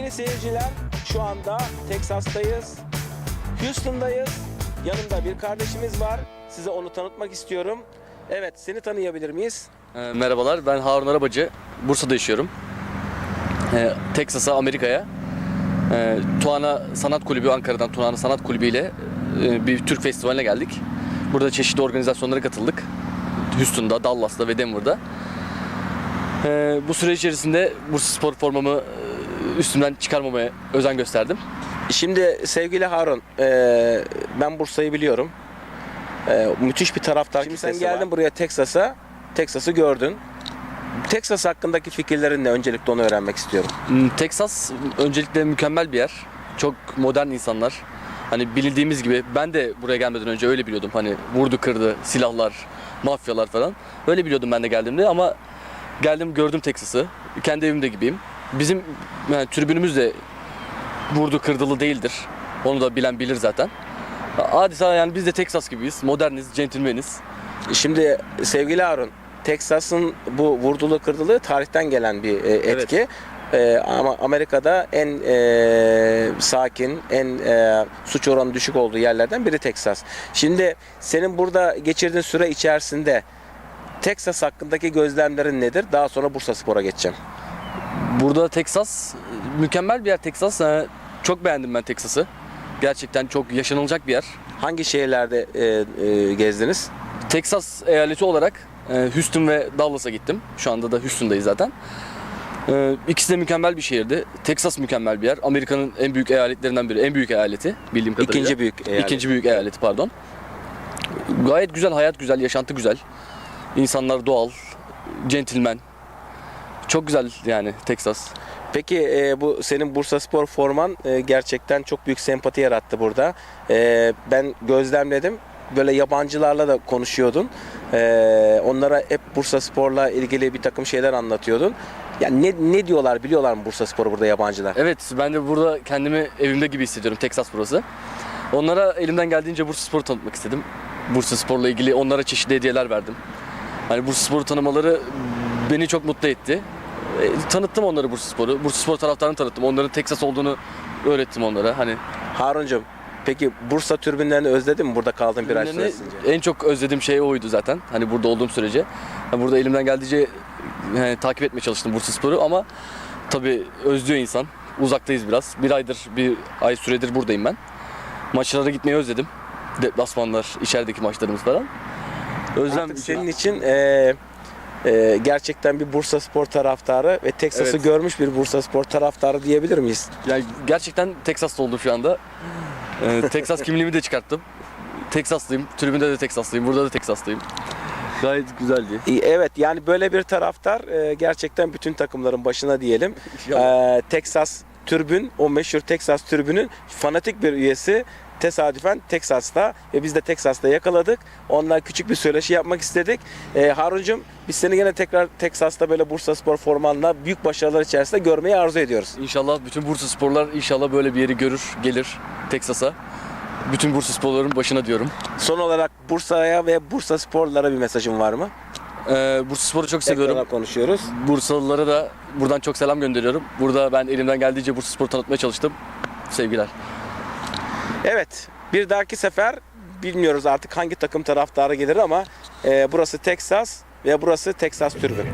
Sevgili seyirciler, şu anda Teksas'tayız. Houston'dayız. Yanımda bir kardeşimiz var. Size onu tanıtmak istiyorum. Evet, seni tanıyabilir miyiz? Ee, Merhabalar, ben Harun Arabacı. Bursa'da yaşıyorum. Ee, Teksas'a, Amerika'ya. Ee, Tuana Sanat Kulübü, Ankara'dan Tuana Sanat Kulübü ile e, bir Türk festivaline geldik. Burada çeşitli organizasyonlara katıldık. Houston'da, Dallas'ta ve Denver'da. Ee, bu süre içerisinde Bursa Spor formamı e, üstümden çıkarmamaya özen gösterdim. Şimdi sevgili Harun, eee, ben Bursa'yı biliyorum. Eee, müthiş bir taraftar Şimdi sen geldin var. buraya Teksas'a. Teksas'ı gördün. Texas hakkındaki fikirlerin ne? Öncelikle onu öğrenmek istiyorum. Hmm, Teksas öncelikle mükemmel bir yer. Çok modern insanlar. Hani bildiğimiz gibi ben de buraya gelmeden önce öyle biliyordum. Hani vurdu kırdı, silahlar, mafyalar falan. Öyle biliyordum ben de geldiğimde ama geldim gördüm Teksas'ı. Kendi evimde gibiyim. Bizim yani tribünümüz de vurdu kırdılı değildir. Onu da bilen bilir zaten. Adeta yani biz de Teksas gibiyiz. Moderniz, centilmeniz. Şimdi sevgili Harun, Teksas'ın bu vurdulu kırdılı tarihten gelen bir e, etki. E, ama Amerika'da en e, sakin, en e, suç oranı düşük olduğu yerlerden biri Teksas. Şimdi senin burada geçirdiğin süre içerisinde Teksas hakkındaki gözlemlerin nedir? Daha sonra Bursa Spor'a geçeceğim. Burada Teksas mükemmel bir yer Teksas. Ee, Çok beğendim ben Teksas'ı. Gerçekten çok yaşanılacak bir yer. Hangi şehirlerde e, e, gezdiniz? Teksas eyaleti olarak e, Houston ve Dallas'a gittim. Şu anda da Houston'dayız zaten. E, İkisi de mükemmel bir şehirdi. Teksas mükemmel bir yer. Amerika'nın en büyük eyaletlerinden biri. En büyük eyaleti bildiğim kadarıyla. İkinci büyük eyalet. İkinci büyük eyaleti pardon. Gayet güzel, hayat güzel, yaşantı güzel. İnsanlar doğal, centilmen. Çok güzel yani Teksas. Peki e, bu senin Bursa Spor forman e, gerçekten çok büyük sempati yarattı burada. E, ben gözlemledim. Böyle yabancılarla da konuşuyordun. E, onlara hep Bursa Spor'la ilgili bir takım şeyler anlatıyordun. Yani ne, ne diyorlar biliyorlar mı Bursa Spor'u burada yabancılar? Evet ben de burada kendimi evimde gibi hissediyorum Teksas burası. Onlara elimden geldiğince Bursa Spor'u tanıtmak istedim. Bursa Spor'la ilgili onlara çeşitli hediyeler verdim. Hani Bursa Spor'u tanımaları beni çok mutlu etti. E, tanıttım onları Bursa Spor'u. Bursa Spor taraftarını tanıttım. Onların Teksas olduğunu öğrettim onlara. Hani Haruncum peki Bursa türbinlerini özledin mi burada kaldığın bir ay süresince? en çok özlediğim şey oydu zaten. Hani burada olduğum sürece. Hani burada elimden geldiğince yani, takip etmeye çalıştım Bursa Spor'u ama tabii özlüyor insan. Uzaktayız biraz. Bir aydır, bir ay süredir buradayım ben. Maçlara gitmeyi özledim. Deplasmanlar, içerideki maçlarımız falan. Özlem Artık senin için e, e, gerçekten bir Bursa Spor taraftarı ve Teksas'ı Evet. görmüş bir Bursa Spor taraftarı diyebilir miyiz? Yani gerçekten Teksaslı oldum şu anda. Ee, Teksas kimliğimi de çıkarttım. Teksaslıyım. Tribünde de Teksaslıyım. Burada da Teksaslıyım. Gayet güzeldi. Evet yani böyle bir taraftar e, gerçekten bütün takımların başına diyelim. İnşallah. E, Texas Türbün, o meşhur Texas Türbün'ün fanatik bir üyesi tesadüfen Teksas'ta ve biz de Teksas'ta yakaladık. Onunla küçük bir söyleşi yapmak istedik. E, Haruncum biz seni yine tekrar Teksas'ta böyle Bursa Spor formanla büyük başarılar içerisinde görmeyi arzu ediyoruz. İnşallah bütün Bursa sporlar inşallah böyle bir yeri görür, gelir Teksas'a. Bütün Bursa sporların başına diyorum. Son olarak Bursa'ya ve Bursa Sporlara bir mesajın var mı? Ee, Bursa sporu çok seviyorum. Tekrar konuşuyoruz. Bursalılara da buradan çok selam gönderiyorum. Burada ben elimden geldiğince Bursa sporu tanıtmaya çalıştım. Sevgiler. Evet, bir dahaki sefer bilmiyoruz artık hangi takım taraftarı gelir ama e, burası Texas ve burası Texas Türbün.